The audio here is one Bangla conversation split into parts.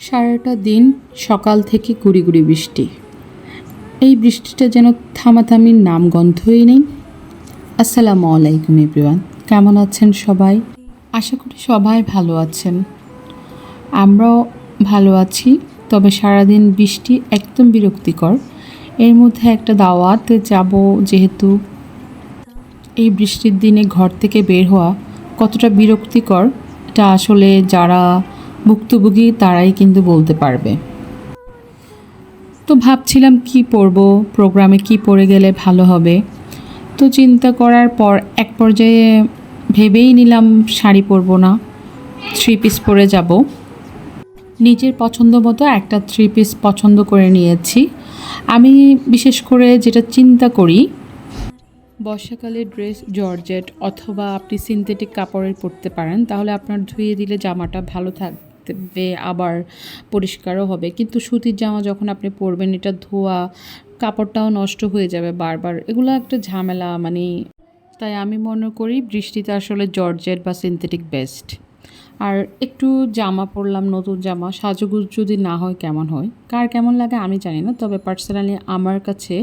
সারাটা দিন সকাল থেকে গুড়ি গুড়ি বৃষ্টি। এই বৃষ্টিটা যেন থামাথামির নাম গন্ধই নেই। আসসালামু আলাইকুম এভরিওয়ান, কেমন আছেন সবাই? আশা করি সবাই ভালো আছেন। আমরাও ভালো আছি, তবে সারাদিন বৃষ্টি একদম বিরক্তিকর। এর মধ্যে একটা দাওয়াতে যাব যেহেতু এই বৃষ্টির দিনে ঘর থেকে বের হওয়া কতটা বিরক্তিকর, এটা আসলে যারা ভুক্তভোগী তারাই কিন্তু বলতে পারবে। তো ভাবছিলাম কি পরবো প্রোগ্রামে কি পরে গেলে ভালো হবে। তো চিন্তা করার পর এক পর্যায়ে ভেবেই নিলাম শাড়ি পরবো না থ্রি পিস পরে যাব। নিজের পছন্দ মতো একটা থ্রি পিস পছন্দ করে নিয়েছি। আমি বিশেষ করে যেটা চিন্তা করি, বর্ষাকালে ড্রেস, জর্জেট অথবা আপনি সিনথেটিক কাপড়ের পরতে পারেন, তাহলে আপনার ধুয়ে দিলে জামাটা ভালো থাকবে। আবার পরিষ্কারও হবে। কিন্তু সুতির জামা যখন আপনি পরবেন, এটা ধোয়া, কাপড়টাও নষ্ট হয়ে যাবে বারবার। এগুলো একটা ঝামেলা মানে তাই আমি মনে করি বৃষ্টিতে আসলে জর্জেট বা সিনথেটিক বেস্ট আর একটু জামা পরলাম, নতুন জামা। সাজুগুজ যদি না হয় কেমন হয়? কার কেমন লাগে আমি জানি না, তবে পার্সোনালি আমার কাছে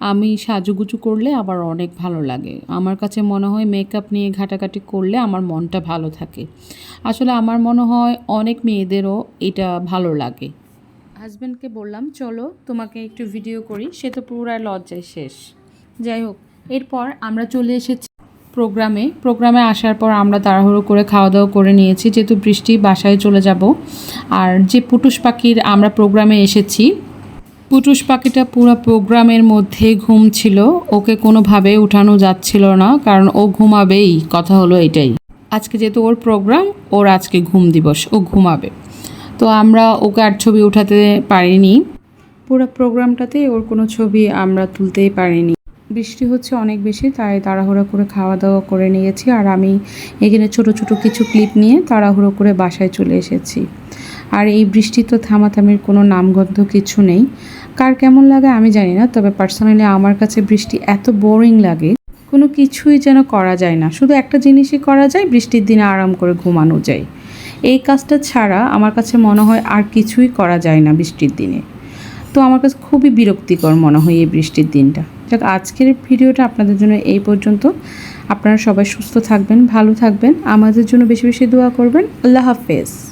আমি সাজুগুজু করলে আবার অনেক ভালো লাগে। আমার কাছে মনে হয় মেকআপ নিয়ে ঘাটাঘাটি করলে আমার মনটা ভালো থাকে। আসলে আমার মনে হয় অনেক মেয়েদেরও এটা ভালো লাগে। হাজব্যান্ডকে বললাম, চলো, তোমাকে একটু ভিডিও করি। সে তো পুরাই লজ্জায় শেষ। যাই হোক, এরপর আমরা চলে এসেছি প্রোগ্রামে প্রোগ্রামে আসার পর আমরা তাড়াহুড়ো করে খাওয়া দাওয়া করে নিয়েছি, যেহেতু বৃষ্টি বাসায় চলে যাব। আর যে পুটুস পাখির আমরা প্রোগ্রামে এসেছি, পুটুস পাখিটা পুরো প্রোগ্রামের মধ্যে ঘুম ছিল, ওকে কোনোভাবে উঠানো যাচ্ছিল না, কারণ ও ঘুমাবেই, কথা হলো এটাই। আজকে যেহেতু ওর প্রোগ্রাম, ওর আজকে ঘুম দিবস, ও ঘুমাবে। তো আমরা ওকে আর ছবি উঠাতে পারিনি। পুরো প্রোগ্রামটাতে ওর কোনো ছবি আমরা তুলতেই পারিনি। বৃষ্টি হচ্ছে অনেক বেশি, তাই তাড়াহুড়ো করে খাওয়া দাওয়া করে নিয়েছি। আর আমি এখানে ছোট ছোট কিছু ক্লিপ নিয়ে তাড়াহুড়ো করে বাসায় চলে এসেছি। আর এই বৃষ্টি তো থামাথামির কোনো নামগন্ধ কিছু নেই। কার কেমন লাগে আমি জানি না, তবে পার্সোনালি আমার কাছে বৃষ্টি এত বোরিং লাগে, কোনো কিছুই যেন করা যায় না। শুধু একটা জিনিসই করা যায়, বৃষ্টির দিনে আরাম করে ঘুমানো যায়। এই কাজটা ছাড়া আমার কাছে মনে হয় আর কিছুই করা যায় না বৃষ্টির দিনে। তো আমার কাছে খুবই বিরক্তিকর মনে হয় এই বৃষ্টির দিনটা। যাক, আজকের ভিডিওটা আপনাদের জন্য এই পর্যন্ত। আপনারা সবাই সুস্থ থাকবেন, ভালো থাকবেন। আমাদের জন্য বেশি বেশি দোয়া করবেন। আল্লাহ হাফেজ।